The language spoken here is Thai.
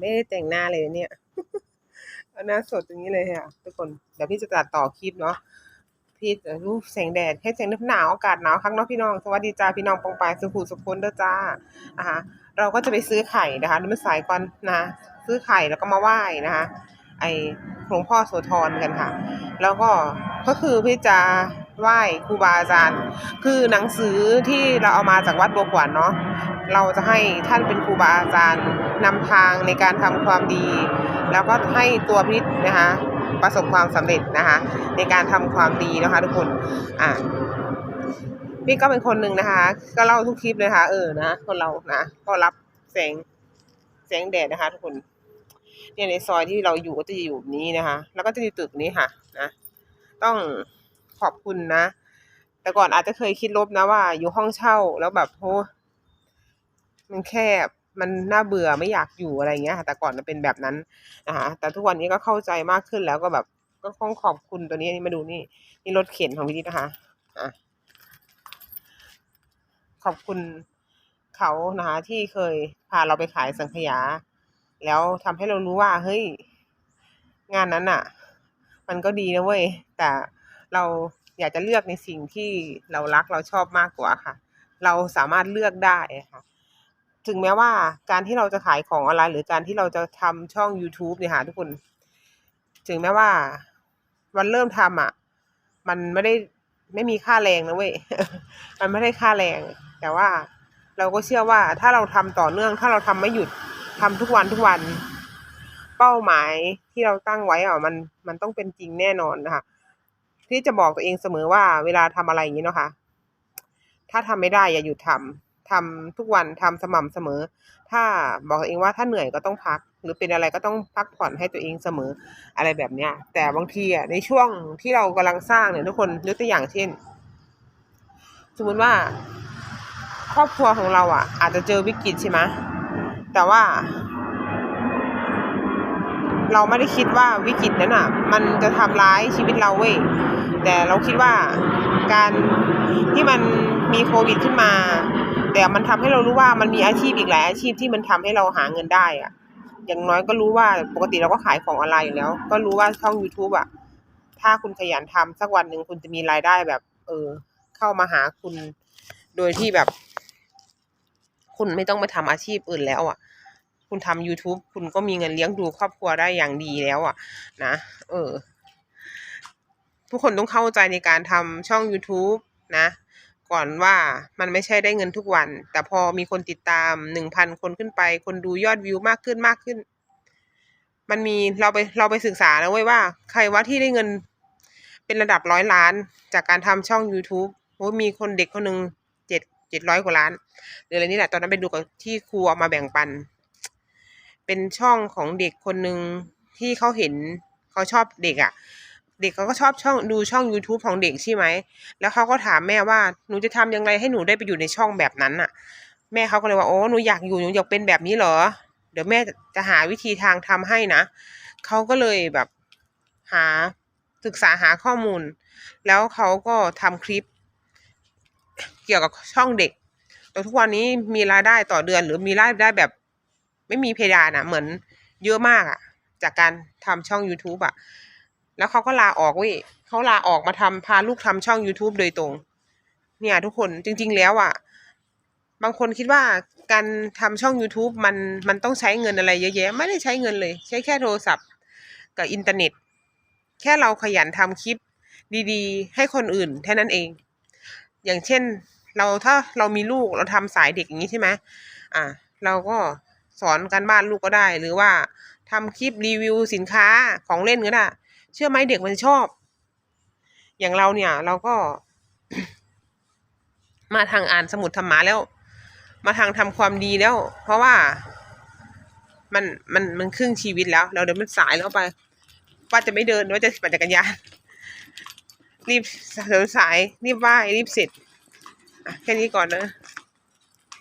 ไม่ได้แต่งหน้าเลยเนี่ยหน้าสดอย่างนี้เลยค่ะทุกคน เดี๋ยวพี่จะตัดต่อคลิปเนาะ พี่จะรูปแสงแดดให้แสงหนาวอากาศหนาวครั้งเนาะพี่น้อง สวัสดีจ้าพี่น้องปองปายสุขุสุขคนเด้อจ้านะคะเราก็จะไปซื้อไข่นะคะนี่มันสายก่อนนะ ซื้อไข่แล้วก็มาไหว้นะคะ ไอหลวงพ่อโสธรกันค่ะ แล้วก็ก็คือพี่จะ ไหว้ครูบาอาจารย์ คือหนังสือที่เราเอามาจากวัดบัวขวัญเนาะเราจะให้ท่านเป็นครูบาอาจารย์นำทางในการทำความดี แล้วก็ให้ตัวพิษนะคะประสบความสำเร็จนะคะในการทำความดีนะคะ ทุกคนอะพี่ก็เป็นคนหนึ่งนะคะ ก็เล่าทุกคลิปเลยค่ะเออนะคนเรานะก็รับแสงแสงแดดนะคะ ทุกคน เนี่ยในซอยที่เราอยู่ก็จะอยู่แบบนี้นะคะ แล้วก็จะมีตึกนี้ค่ะ นะ ต้อง ขอบคุณนะ แต่ก่อนอาจจะเคยคิดลบนะว่า อยู่ห้องเช่าแล้วแบบโหมันแคบมันน่าเบื่อไม่อยากอยู่อะไรเงี้ยค่ะแต่ก่อนมันเป็นแบบนั้นนะคะแต่ทุกวันนี้ก็เข้าใจมากขึ้นแล้วก็แบบก็ต้องขอบคุณตัวนี้นี่มาดูนี่นี่รถเข็นของพี่นิดนะคะอะขอบคุณเขานะคะที่เคยพาเราไปขายสังขยา แล้วทำให้เรารู้ว่าเฮ้ยงานนั้นอะ มันก็ดีนะเว้ยแต่ เราอยากจะเลือกในสิ่งที่เรารักเราชอบมากกว่าค่ะ เราสามารถเลือกได้ค่ะ ถึงแม้ว่าการที่เราจะขายของออนไลน์ หรือการที่เราจะทำช่อง YouTube เนี่ยค่ะทุกคน ถึงแม้ว่า วันเริ่มทำอะ มันไม่ได้ไม่มีค่าแรงนะเว้ย มันไม่ได้ค่าแรง แต่ว่าเราก็เชื่อว่าถ้าเราทำต่อเนื่อง ถ้าเราทำไม่หยุดทำทุกวันทุกวัน เป้าหมายที่เราตั้งไว้อะมันมันต้องเป็นจริงแน่นอนนะคะ ที่จะบอกตัวเองเสมอว่าเวลาทำอะไรอย่างนี้เนาะค่ะ ถ้าทำไม่ได้อย่าหยุดทำทำทุกวันทำสม่ำเสมอ ถ้าบอกตัวเองว่าถ้าเหนื่อยก็ต้องพัก หรือเป็นอะไรก็ต้องพักผ่อนให้ตัวเองเสมออะไรแบบเนี้ย แต่บางทีอะในช่วงที่เรากำลังสร้างเนี่ยทุกคนยกตัวอย่างเช่น สมมติว่า ครอบครัวของเราอะ อาจจะเจอวิกฤตใช่ไหมแต่ว่าเราไม่ได้คิดว่าวิกฤตนั้นอะ มันจะทำร้ายชีวิตเราเว้ย แต่เราคิดว่าการที่มันมีโควิดขึ้นมา แต่มันทำให้เรารู้ว่ามันมีอาชีพอีกหลายอาชีพที่มันทำให้เราหาเงินได้อะอย่างน้อยก็รู้ว่าปกติเราก็ขายของออนไลน์อยู่แล้ว ก็รู้ว่าช่อง YouTube อะถ้าคุณขยันทำสักวันหนึ่งคุณจะมีรายได้แบบ เออ เข้ามาหาคุณ โดยที่แบบ คุณไม่ต้องไปทำอาชีพอื่นแล้วอะคุณทำ YouTube คุณก็มีเงินเลี้ยงดูครอบครัวได้อย่างดีแล้วอะนะ เออ ทุกคนต้องเข้าใจในการทำช่อง YouTube นะ ก่อนว่ามันไม่ใช่ได้เงินทุกวัน แต่พอมีคนติดตามหนึ่งพันคนขึ้นไป คนดูยอดวิวมากขึ้นมากขึ้น มันมีเราไปเราไปศึกษาแล้วเว้ยว่า ใครว่าที่ได้เงินเป็นระดับร้อยล้าน จากการทำช่อง YouTube โอ้มีคนเด็กคนหนึ่งเจ็ดเจ็ดร้อยกว่าล้านหรืออะไรนี่แหละตอนนั้นไปดูกับที่ครูเอามาแบ่งปัน เป็นช่องของเด็กคนหนึ่งที่เขาเห็นเขาชอบเด็กอะ่ะ เด็กเขาก็ชอบช่องดูช่อง YouTube ของเด็กใช่ไหม แล้วเขาก็ถามแม่ว่าหนูจะทำยังไงให้หนูได้ไปอยู่ในช่องแบบนั้นน่ะ แม่เขาก็เลยว่าโอ้หนูอยากอยู่หนูอยากเป็นแบบนี้เหรอ เดี๋ยวแม่จะหาวิธีทางทำให้นะเขาก็เลยแบบหาศึกษาหาข้อมูล แล้วเขาก็ทำคลิป เกี่ยวกับช่องเด็กแต่ทุกวันนี้มีรายได้ต่อเดือน หรือมีรายได้แบบ ไม่มีเพดานอะเหมือนเยอะมากอะจากการทำช่อง YouTube อะ แล้วเขาก็ลาออกเว้ยเขาลาออกมาทำพาลูกทำช่อง YouTube โดยตรง เนี่ยทุกคนจริง ๆ แล้วอะบางคนคิดว่าการทำช่อง YouTube มันมันต้องใช้เงินอะไรเยอะแยะ ไม่ได้ใช้เงินเลย ใช้แค่โทรศัพท์กับอินเทอร์เน็ต แค่เราขยันทำคลิปดีๆ ให้คนอื่นแค่นั้นเอง อย่างเช่นเราถ้าเรามีลูกเราทำสายเด็กอย่างนี้ใช่ไหมอ่า เราก็สอนการบ้านลูกก็ได้ หรือว่าทำคลิปรีวิวสินค้าของเล่นก็ได้ เชื่อไหมเด็กมันชอบ อย่างเราเนี่ย เราก็ มาทางอ่านสมุดธรรมะแล้ว มาทางทำความดีแล้ว เพราะว่ามันมันมันครึ่งชีวิตแล้ว เราเดี๋ยวมันสายแล้วไป ว่าจะไม่เดินว่าจะปั่นจักรยานรีบเดินสายรีบไหว้รีบเสร็จแค่นี้ก่อนนะ